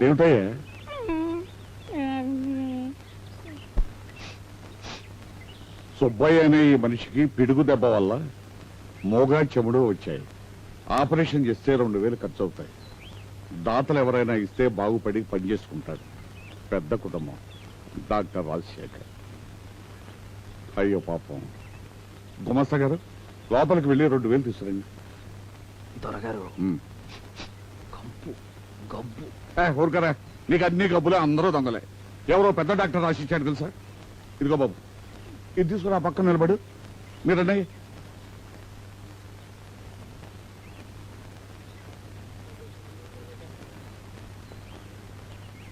అదేమిటయ్యా సుబ్బయ్య అనే ఈ మనిషికి పిడుగు దెబ్బ వల్ల మోగా చెముడు వచ్చాయి. ఆపరేషన్ చేస్తే రెండు వేలు ఖర్చు అవుతాయి దాతలు ఎవరైనా ఇస్తే బాగుపడి పనిచేసుకుంటాడు పెద్ద కుటుంబం. డాక్టర్ రాజశేఖర్. అయ్యో పాపం. గుమస్తా గారు లోపలికి వెళ్ళి రెండు వేలు తీసుకురండి. దొరగారు. గబ్బు. ఊరుకరా నీకు అన్ని కబ్బులే అందరూ దొంగలే. ఎవరో పెద్ద డాక్టర్ రాసిచ్చాడు తెలుసా? ఇదిగో బాబు. ఇది తీసుకురా ఆ పక్కన నిలబడు. మీరన్నయ్య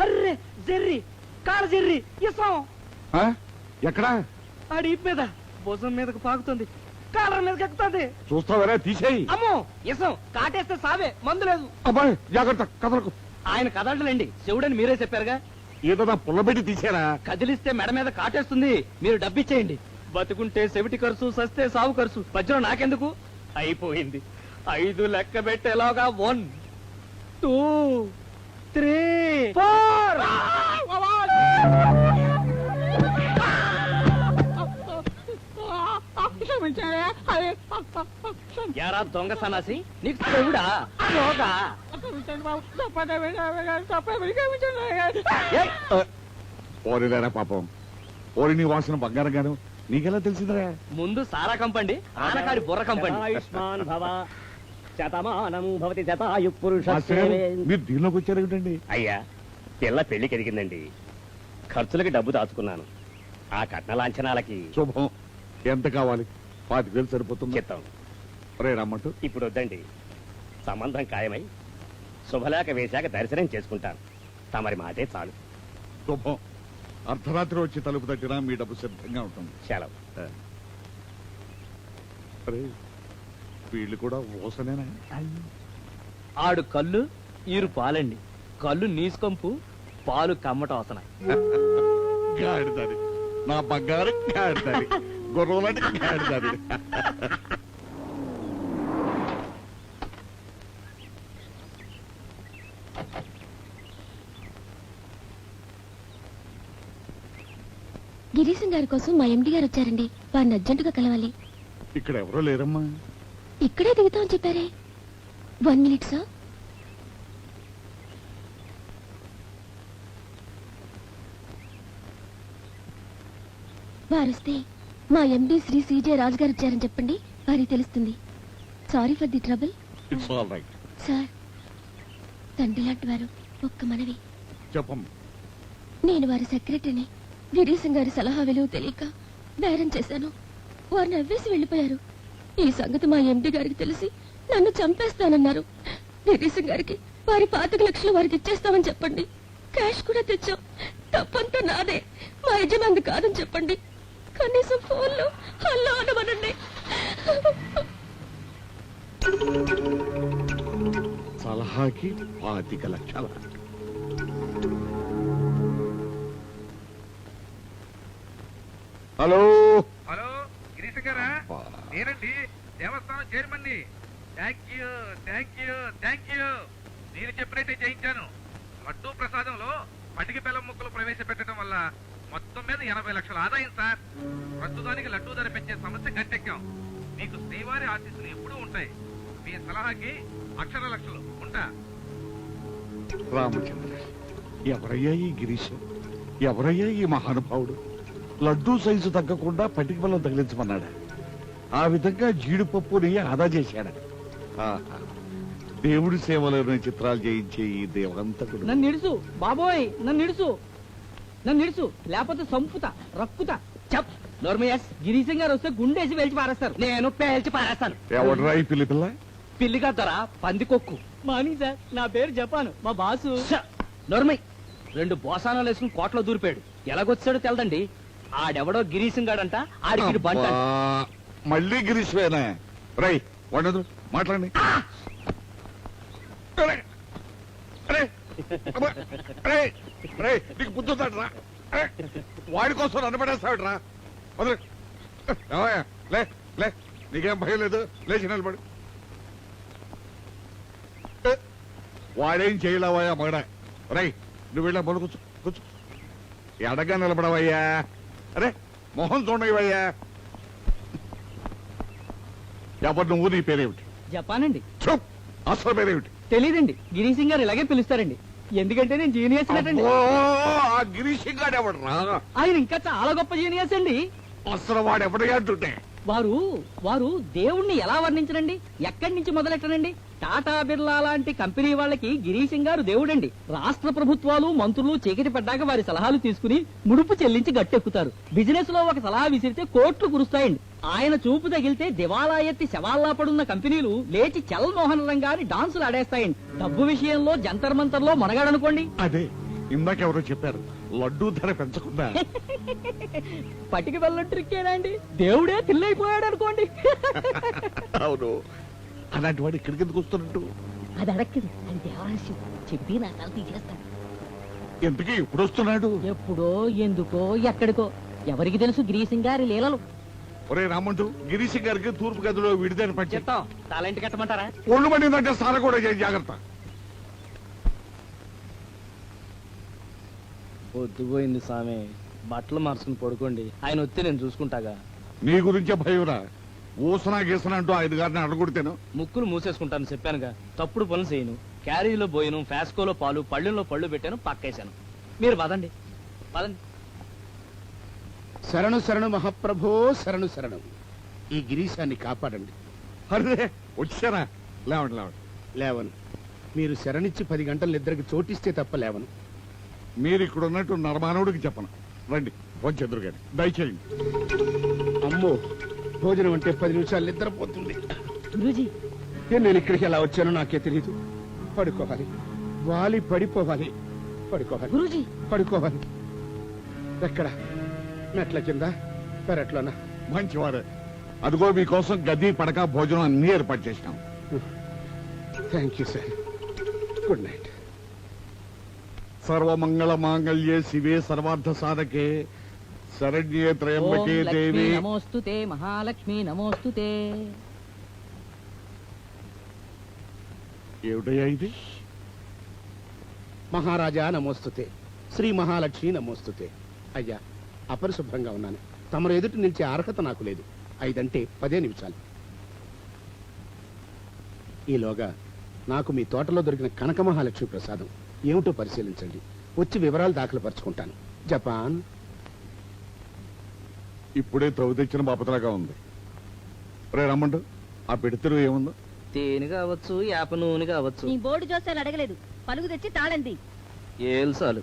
అర్రే జెర్రి కాల జెర్రి ఇసాం. ఆ? ఎక్కడా? మీద భుజం మీదకు పాకుతుంది. ఎక్కుతుంది చూస్తావరా తీసేయి. అమ్మో ఇసం కాటేస్తే సావే మందు లేదు. అబ్బాయి జాగ్రత్త కదలకు. ఆయన కదలలేండి శివుడని మీరే చెప్పారుగా. ఏదో నా పుల్లబెట్టి తీసేరా. కదిలిస్తే మెడ మీద కాటేస్తుంది మీరు డబ్బిచ్చేయండి. బతుకుంటే సెవిటి ఖర్చు సస్తే సావు ఖర్చు మధ్యలో నాకెందుకు? అయిపోయింది. ఐదు లెక్క పెట్టేలాగా వన్ టూ త్రీ ఫోర్. యారా దొంగ సన్నాసి? నీకు చెవుడా రోగా ఏయ్! ఓరిలేరా పాపం. ఓరి నీ వాసన బంగారం గాను. నీకెలా తెలిసిందిరా? ముందు సారా కంపండి ఆనకాడి బుర్ర కంపండి. ఆయుష్మాన్ భవ శతమానం భవతి శతాయు పురుష మీరు దీనిలోకి వచ్చారు ఏమిటండి? అయ్యా పిల్ల పెళ్ళి కడిగిందండి ఖర్చులకి డబ్బు దాచుకున్నాను. ఆ కట్న లాంఛనాలకి. శుభం. ఎంత కావాలి? పాతిక వేలు సరిపోతుంది? చిత్తం రే రమ్మంటూ. ఇప్పుడు వద్దండి. సంబంధం ఖాయమై శుభలేఖ వేశాక దర్శనం చేసుకుంటాను. తమరి మాటే చాలు. శుభం. అర్ధరాత్రి వచ్చి తలుపు తట్టినా మీ డబ్బు సిద్ధంగా ఉంటుంది. సెలవు. అరే వీళ్ళు కూడా ఓసనేనా? ఆడు కళ్ళు ఈరు పాలండి. కళ్ళు నీసుకంపు పాలు కమ్మట అవసన గాడిదారి నా బంగారు గుర్రలాంటి గాడిదారి గిరీశం గారి కోసం మా ఎండి గారు వచ్చారండి. వారిని అర్జెంటుగా కలవాలి. ఇక్కడ ఎవరో లేరమ్మా. ఇక్కడే దిగుతామని చెప్పారే. One minute sir. వారొస్తే మా ఎండి శ్రీ సిజే రాజు గారు వచ్చారని చెప్పండి. వారికి తెలుస్తుంది. Sorry for the trouble it's all right sir తండ్రి లాంటి వారు ఒక్క మనవి. నేను వారి సెక్రటరీని గిరీశం గారి సలహా విలువ తెలియక బేరం చేశాను. వారు నవ్వేసి వెళ్ళిపోయారు. ఈ సంగతి మా ఎండి గారికి తెలిసి నన్ను చంపేస్తానన్నారు. గిరీశం గారికి వారి పాతిక లక్షలు వారికి ఇచ్చేస్తామని చెప్పండి. క్యాష్ కూడా తెచ్చాం. తప్పంతా నాదే. మా యజమాని కాదని చెప్పండి. కనీసం ఫోన్లో హల్లో అనమనండి. సలహాకి పాతిక లక్షల. హలో? హలో గిరీష్ గారా. నేనండి దేవస్థానం చైర్మన్ని thank you thank you thank you నేను చెప్పినట్టే చేయించాను. లడ్డూ ప్రసాదంలో పటికి బెల్లం ముక్కలు ప్రవేశపెట్టడం వల్ల మొత్తం మీద ఎనభై లక్షల ఆదాయం సార్. ప్రస్తుతానికి లడ్డూ ధర పెంచే సమస్య గట్టెక్కాం. మీకు శ్రీవారి ఆశీస్సులు ఎప్పుడూ ఉంటాయి. మీ సలహాకి అక్షర లక్షలు ఉంటా. రామచంద్ర ఎవరయ్యా ఈ గిరీష్ ఎవరయ్యా ఈ మహానుభావుడు? లడ్డూ సైజు తగ్గకుండా పటిక బలం తగిలించమన్నాడా? ఆ విధంగా జీడిపప్పుని ఆదా చేశాడా. దేవుడి సేవలోని చిత్రాలు చేయించే ఈ దేవంతకుడు నన్ను ఇడుసు. బాబోయ్ నన్ను ఇడుసు. నన్ను ఇడుసు లేకపోతే సంపుతా రక్కుతా. చెప్. నోర్మయస్ గిరీశం గారు వస్తే గుండేసి వేల్చి పారేస్తారు. నేను పేల్చి పారేస్తాను. ఎవడరా ఈ పిల్లి పిల్ల? పిల్లిగా ధర పందికొక్కు. మార్నింగ్ సార్ నా పేరు జపాను. మా బాసు. నోర్మయ్ రెండు బోసానాలు వేసుకుని కోట్లో దూరిపోయాడు. ఎలాగొచ్చాడో తెలదండి. ఆడెవడో గిరీశం గాడంట ఆడికి బంట మళ్ళీ గిరీష్ వేనా రై వండదు మాట్లాడండి అరే, అరే, అబ్బా, అరే, అరే, నీకు బుద్ధి ఉందాడ్రా? అరే, వాడి కోసం నన్ను? లే లే నీకేం భయం లేదు. లేచి నిలబడు. వాడేం చేయలేవయ్యా మగడ. రై నువ్వు వెళ్ళా బోలు కూర్చో కూర్చో. ఎడగా నిలబడవయ్యా. అరే మొహం చూడవయ్యా ఎవరు నువ్వు నీ పేరేమిటి? జపాన్ అండి. అసలు పేరేమిటి? తెలీదండి. గిరీష్ సింగ్ గారు ఇలాగే పిలుస్తారండి. ఎందుకంటే నేను జీనియస్ అండి ఆ గిరీష్ గాడు ఎవడరా? ఆయన ఇంకా చాలా గొప్ప జీనియస్ అండి. అసలు వాడు ఎవడగా అంటుంటే. వారు వారు దేవుణ్ణి ఎలా వర్ణించరండి? ఎక్కడి నుంచి మొదలెట్టనండి టాటా బిర్లా లాంటి కంపెనీ వాళ్ళకి గిరీశం గారు దేవుడండి. రాష్ట్ర ప్రభుత్వాలు మంత్రులు చీకటి పడ్డాక వారి సలహాలు తీసుకుని ముడుపు చెల్లించి గట్టెక్కుతారు. బిజినెస్లో ఒక సలహా విసిరితే కోట్లు కురుస్తాయండి. ఆయన చూపు తగిలితే దివాలా ఎత్తి శవాల్లా పడున్న కంపెనీలు లేచి చల్మోహన్ రంగాన్ని డాన్సులు ఆడేస్తాయండి. డబ్బు విషయంలో జంతర్ మంతర్లో మనగాడనుకోండి. అదే ఇందాక ఎవరో చెప్పారు లడ్డూ ధర పెంచకుండా. పటికి వెళ్ళం ట్రిక్కేనా అండి దేవుడే తిల్లైపోయాడు అనుకోండి అవును. అలాంటి వాడు ఇక్కడికి ఎందుకు వస్తున్నట్టు? అది అడక్కదు అది దేవరహస్యం చెప్పి నా తల తీసేస్తాను ఎందుకు ఇప్పుడు వస్తున్నాడు ఎప్పుడో ఎందుకో ఎక్కడికో. ఎవరికి తెలుసు గిరీశం గారి లీలలు. ఒరే రామంటూ గిరీష్ గారికి తూర్పు గదిలో విడిదని పట్టి చెప్తాం. తాళంటి కట్టమంటారా? ఒళ్ళు మండిందంటే సార కూడా జాగ్రత్త. పొద్దుపోయింది సామె. బట్టలు మార్చుకుని పడుకోండి. ఆయన వస్తే నేను చూసుకుంటాగా. నీ గురించే భయంరా ఊసనా గీసనా అంటూ ఐదు గారిని అడగొడితేను. ముక్కులు మూసేసుకుంటాను చెప్పానుగా. తప్పుడు పనులు చేయను. క్యారీలో పోయిను ఫ్యాస్కోలో పాలు పళ్ళెంలో పళ్ళు పెట్టాను పక్కేశాను. మీరు పదండి. పదండి. శరణు శరణు మహాప్రభో శరణు శరణు. ఈ గిరీశాన్ని కాపాడండి. అరే వచ్చారా? లేవండి లేవండి. లేవను. మీరు శరణిచ్చి పది గంటలు నిద్రకి చోటిస్తే తప్ప లేవను. మీరు ఇక్కడ ఉన్నట్టు నరమానవుడికి చెప్పను. రండి వచ్చి ఎదురు గాని దయచేయండి. అమ్మో భోజనం అంటే పది నిమిషాలు నిద్రపోతుంది. గురూజీ. ఏ నేను ఇక్కడికి ఎలా వచ్చానో నాకే తెలియదు పడుకోవాలి. వాలి పడిపోవాలి. పడుకోవాలి. గురూజీ. పడుకోవాలి. ఎక్కడ? మెట్ల కింద పెరట్లోనా. మంచివారే. అదిగో మీకోసం గది పడక భోజనం అన్ని ఏర్పాటు చేసినాం. Thank you sir good night సర్వమంగళ మాంగళ్యే శివే సర్వార్థ సాధకే శరణ్యే త్రయంబకే దేవి. నమోస్తుతే మహాలక్ష్మి నమోస్తుతే ఏమిటయ్యా ఇది? మహారాజా నమోస్తుతే శ్రీ మహాలక్ష్మి నమోస్తుతే అయ్యా అపరిశుభ్రంగా ఉన్నాను. తమరు ఎదుటి నిలిచే అర్హత నాకు లేదు. ఐదంటే పదే నిమిషాలు. ఈలోగా నాకు మీ తోటలో దొరికిన కనక మహాలక్ష్మి ప్రసాదం ఏమిటో పరిశీలించండి. వచ్చి వివరాలు దాఖలు పరుచుకుంటాను జపాన్. ఇప్పుడే తవ్వు తెచ్చిన బాపతలాగా ఉంది. రే రమ్మండు ఆ పెడితెరు ఏముందో? తేనె కావచ్చు యాప నూనె కావచ్చు. నీ బోర్డు చూస్తే అడగలేదు. పలుగు తెచ్చి తాళంది. ఏల్సాలు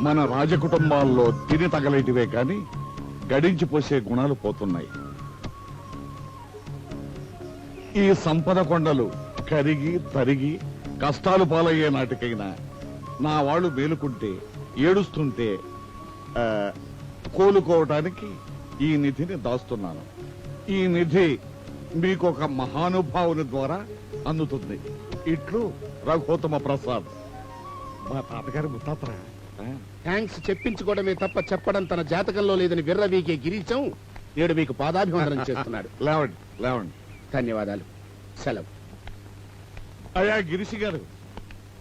మన రాజకుటుంబాల్లో తిని తగలేటివే కాని గడించిపోసే గుణాలు పోతున్నాయి. ఈ సంపద కొండలు కరిగి తరిగి కష్టాలు పాలయ్యే నాటికైనా నా వాళ్ళు మేలుకుంటే ఏడుస్తుంటే కోలుకోవటానికి ఈ నిధిని దాస్తున్నాను. ఈ నిధి మీకు ఒక మహానుభావుని ద్వారా అందుతుంది. ఇట్లు రఘుతమ ప్రసాద్. మా తాతగారి ముత్తాతరా? థ్యాంక్స్ చెప్పించుకోవడమే తప్ప చెప్పడం తన జాతకంలో లేదని విర్రవీకే గిరీశం నేడు మీకు పాదాభివందనం చేస్తున్నాడు. లేవండి లేవండి. ధన్యవాదాలు. సెలవు. అయ్యా గిరిసి గారు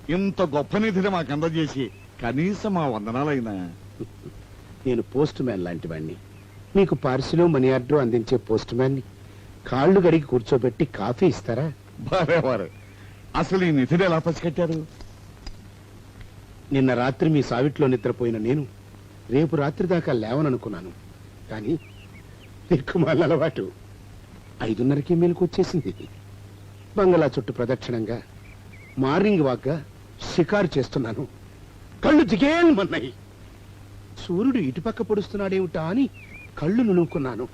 ఇంత గొప్ప నిధిని మాకు అందజేసి కనీసం మా వందనాలైనా. నేను పోస్ట్ మ్యాన్ లాంటి వాడిని మీకు పార్సిలో మనీ ఆర్డర్ అందించే పోస్ట్ మ్యాన్ని కాళ్ళు గడికి కూర్చోబెట్టి కాఫీ ఇస్తారా? అసలు ఈ నిధిని ఎలా పసిగట్టారు? నిన్న రాత్రి మీ సావిట్లో నిద్రపోయిన నేను రేపు రాత్రి దాకా లేవననుకున్నాను. కానీ దిక్కుమాల అలవాటు. ఐదున్నరకి మేలుకు వచ్చేసింది బంగళా చుట్టూ ప్రదక్షిణంగా మార్నింగ్ వాక్గా షికారు చేస్తున్నాను. కళ్ళు జిగేల్మన్నాయి సూర్యుడు ఇటుపక్క పొడుస్తున్నాడేమిటా అని కళ్ళు నునుక్కున్నాను.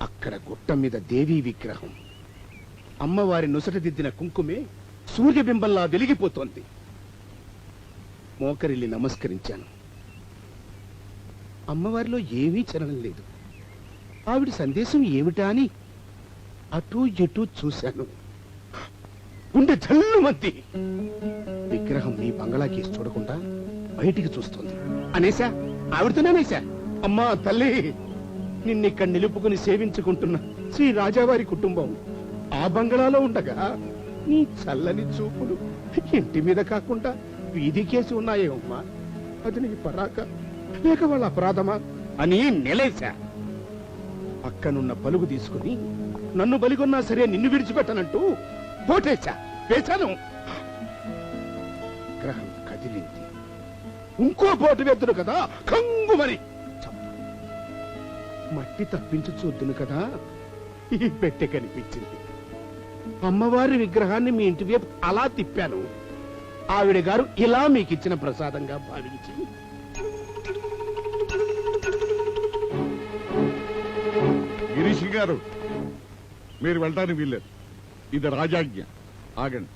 అక్కడ గుట్ట మీద దేవీ విగ్రహం. అమ్మవారి నుసటదిద్దిన కుంకుమే సూర్యబింబంలా వెలిగిపోతోంది. మోకరిల్లి నమస్కరించాను. అమ్మవారిలో ఏమీ చలనం లేదు. ఆవిడ సందేశం ఏమిటా అని అటూ ఇటూ చూశాను. గుండె జల్లుమంది విగ్రహం నీ బంగళాకి చూడకుండా బయటికి చూస్తుంది. అనేసా ఆవిడతోనే అమ్మా తల్లి నిన్నిక్కడ నిలుపుకుని సేవించుకుంటున్న శ్రీ రాజావారి కుటుంబం ఆ బంగళాలో ఉండగా నీ చల్లని చూపులు ఇంటి మీద కాకుండా వీధికేసి ఉన్నాయే అమ్మా. అది నీ పరాక. లేక వాళ్ళ అపరాధమా? అని నిలేశా. పక్కనున్న పలుగు తీసుకుని నన్ను బలిగొన్నా సరే నిన్ను విడిచిపెట్టనంటూ పోటేశా వేశాను. గ్రహం కదిలింది. ఇంకో పోటు వెద్దును కదా కంగుమని. మట్టి తప్పించు చూద్దును కదా. ఈ పెట్టె కనిపించింది. అమ్మవారి విగ్రహాన్ని మీ ఇంటి వైపు అలా తిప్పాను. ఆవిడ గారు ఇలా మీకు ఇచ్చిన ప్రసాదంగా భావించి గిరీష్ గారు మీరు వెళ్ళటానికి వీల్లేదు. ఇది రాజాజ్ఞ. ఆగండి.